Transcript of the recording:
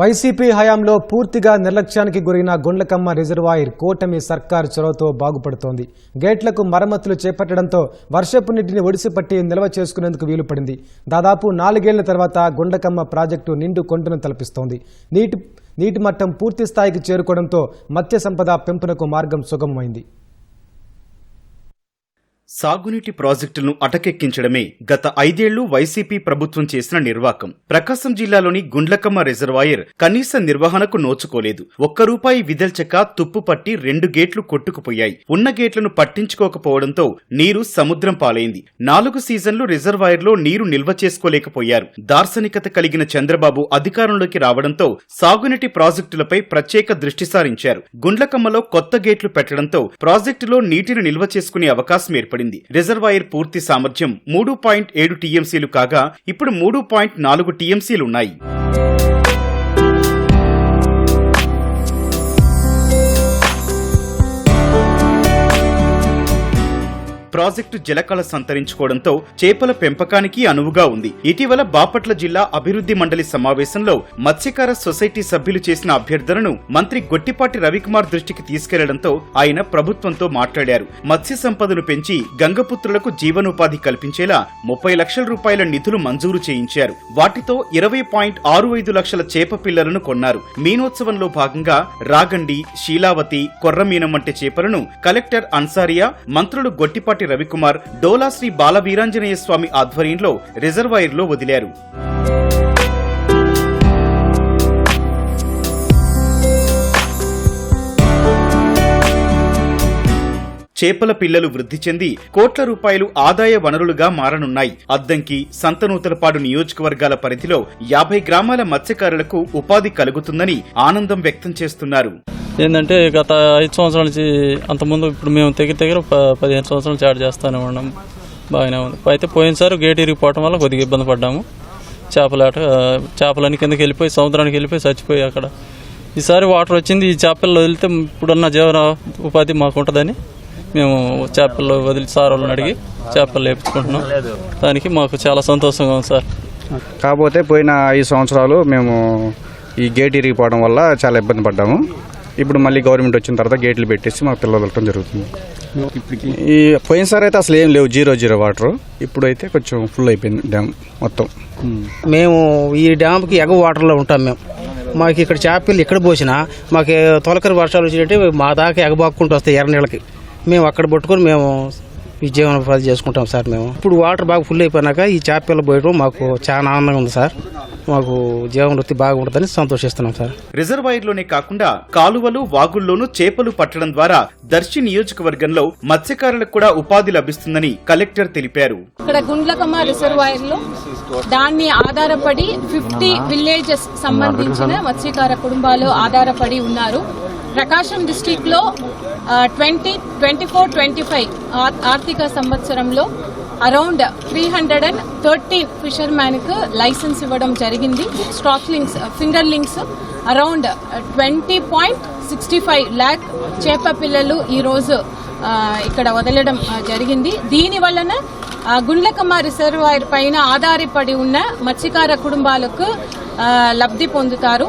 YCP హయాంలో పూర్తిగా నిర్లక్ష్యానికి గురైన గుండ్లకమ్మ రిజర్వాయర్ కూటమి సర్కార్ చొరవతో బాగుపడుతోంది. గేట్లకు మరమ్మతులు చేపట్టడంతో వర్షపు నీటిని ఒడిసిపట్టి నిల్వ చేసుకునేందుకు వీలుపడింది. దాదాపు నాలుగేళ్ళ తర్వాత గుండ్లకమ్మ ప్రాజెక్టు నిండు కొంటును తలపిస్తోంది. నీటి నీటి మట్టం పూర్తి స్థాయికి చేరుకోవడంతో మత్స్య సంపద పెంపునకు మార్గం సుగమమైంది. సాగునీటి ప్రాజెక్టులను అటకెక్కించడమే గత ఐదేళ్ళు వైసీపీ ప్రభుత్వం చేసిన నిర్వాకం. ప్రకాశం జిల్లాలోని గుండ్లకమ్మ రిజర్వాయర్ కనీస నిర్వహణకు నోచుకోలేదు. ఒక్క రూపాయి విదల్చక తుప్పుపట్టి రెండు గేట్లు కొట్టుకుపోయాయి. ఉన్న గేట్లను పట్టించుకోకపోవడంతో నీరు సముద్రం పాలైంది. నాలుగు సీజన్లు రిజర్వాయర్లో నీరు నిల్వ చేసుకోలేకపోయారు. దార్శనికత కలిగిన చంద్రబాబు అధికారంలోకి రావడంతో సాగునీటి ప్రాజెక్టులపై ప్రత్యేక దృష్టి సారించారు. గుండ్లకమ్మలో కొత్త గేట్లు పెట్టడంతో ప్రాజెక్టులో నీటిని నిల్వ చేసుకునే అవకాశం ఏర్పడింది. రిజర్వాయర్ పూర్తి సామర్థ్యం మూడు పాయింట్ ఏడు టీఎంసీలు కాగా ఇప్పుడు మూడు పాయింట్ నాలుగు టీఎంసీలున్నాయి. ప్రాజెక్టు జలకళ సంతరించుకోవడంతో చేపల పెంపకానికి అనువుగా ఉంది. ఇటీవల బాపట్ల జిల్లా అభివృద్ధి మండలి సమావేశంలో మత్స్యకార సొసైటీ సభ్యులు చేసిన అభ్యర్థనను మంత్రి గొట్టిపాటి రవికుమార్ దృష్టికి తీసుకెళ్ళడంతో ఆయన ప్రభుత్వంతో మాట్లాడారు. మత్స్య సంపదను పెంచి గంగపుత్రులకు జీవనోపాధి కల్పించేలా ముప్పై లక్షల రూపాయల నిధులు మంజూరు చేయించారు. వాటితో ఇరవై పాయింట్ ఆరు ఐదు లక్షల చేప పిల్లలను కొన్నారు. మీనోత్సవంలో భాగంగా రాగండి శీలావతి కొర్రమీనం వంటి చేపలను కలెక్టర్ అన్సారియా మంత్రులు గొట్టిపాటి రవికుమార్ డోలా శ్రీ బాల వీరాంజనేయ స్వామి ఆధ్వర్యంలో రిజర్వాయర్లో వదిలారు. చేపల పిల్లలు వృద్ధి చెంది కోట్ల రూపాయలు ఆదాయ వనరులుగా మారనున్నాయి. అద్దంకి సంతనూతలపాడు నియోజకవర్గాల పరిధిలో యాభై గ్రామాల మత్స్యకారులకు ఉపాధి కలుగుతుందని ఆనందం వ్యక్తం చేస్తున్నారు. ఏంటంటే గత ఐదు సంవత్సరాల నుంచి అంతకుముందు ఇప్పుడు మేము దగ్గర దగ్గర పదిహేను సంవత్సరాలు చాట్ చేస్తానే ఉన్నాం. బాగానే ఉంది. అయితే పోయినసారి గేట్ ఇరిగిపోవటం వల్ల కొద్దిగా ఇబ్బంది పడ్డాము. చేపలాట చేపలన్నీ కిందకి వెళ్ళిపోయి సముద్రానికి వెళ్ళిపోయి చచ్చిపోయి అక్కడ. ఈసారి వాటర్ వచ్చింది ఈ చేపలు వదిలితే ఇప్పుడున్న జీవన ఉపాధి మాకు ఉంటుందని మేము చేపలు వదిలి సార్ వాళ్ళని అడిగి చేపలు లేపించుకుంటున్నాం. దానికి మాకు చాలా సంతోషంగా ఉంది సార్. కాకపోతే పోయిన ఐదు సంవత్సరాలు మేము ఈ గేట్ ఇరిగిపోవడం వల్ల చాలా ఇబ్బంది పడ్డాము. ఇప్పుడు మళ్ళీ గవర్నమెంట్ వచ్చిన తర్వాత గేట్లు పెట్టేసి మాకు పిల్లలు వెళ్ళటం జరుగుతుంది. ఈ పోయినసారి అయితే అసలు ఏం లేవు జీరో జీరో వాటర్. ఇప్పుడు అయితే కొంచెం ఫుల్ అయిపోయింది డ్యామ్ మొత్తం. మేము ఈ డ్యామ్కి ఎగ వాటర్లో ఉంటాం మేము. మాకు ఇక్కడ చేపలు ఇక్కడ పోసినా మాకు తొలకరి వర్షాలు వచ్చినట్టు మా దాకా ఎగబాక్కుంటూ వస్తాయి ఎర్ర నీళ్ళకి. మేము అక్కడ పట్టుకొని మేము ఈ జీవనోపాధి చేసుకుంటాం సార్ మేము. ఇప్పుడు వాటర్ బాగా ఫుల్ అయిపోయినాక ఈ చేపలు పోయడం మాకు చాలా ఆనందంగా ఉంది సార్. మాకు జీవనవృత్తి బాగా ఉంటుందని సంతోషిస్తున్నాం సార్. రిజర్వాయర్లోనే కాకుండా కాలువలు వాగుల్లోనూ చేపలు పట్టడం ద్వారా దర్శి నియోజకవర్గంలో మత్స్యకారులకు కూడా ఉపాధి లభిస్తుందని కలెక్టర్ తెలిపారు. ఇక్కడ గుండ్లకమ్మ రిజర్వాయర్లో దాన్ని ఆధారపడి ఫిఫ్టీ విలేజెస్ సంబంధించిన మత్స్యకార కుటుంబాలు ఆధారపడి ఉన్నారు. ప్రకాశం డిస్టిక్లో twenty twenty four twenty five ఆర్థిక సంవత్సరంలో around three hundred and thirty ఫిషర్మ్యాన్కు licence ఇవ్వడం జరిగింది. Stock links fingerlings around twenty point sixty five lakh చేప పిల్లలు ఈరోజు ఇక్కడ వదలడం జరిగింది. దీని వలన గుండ్లకమ్మ రిజర్వాయర్ పైన ఆధారపడి ఉన్న మత్స్యకార కుటుంబాలకు లబ్ధి పొందుతారు.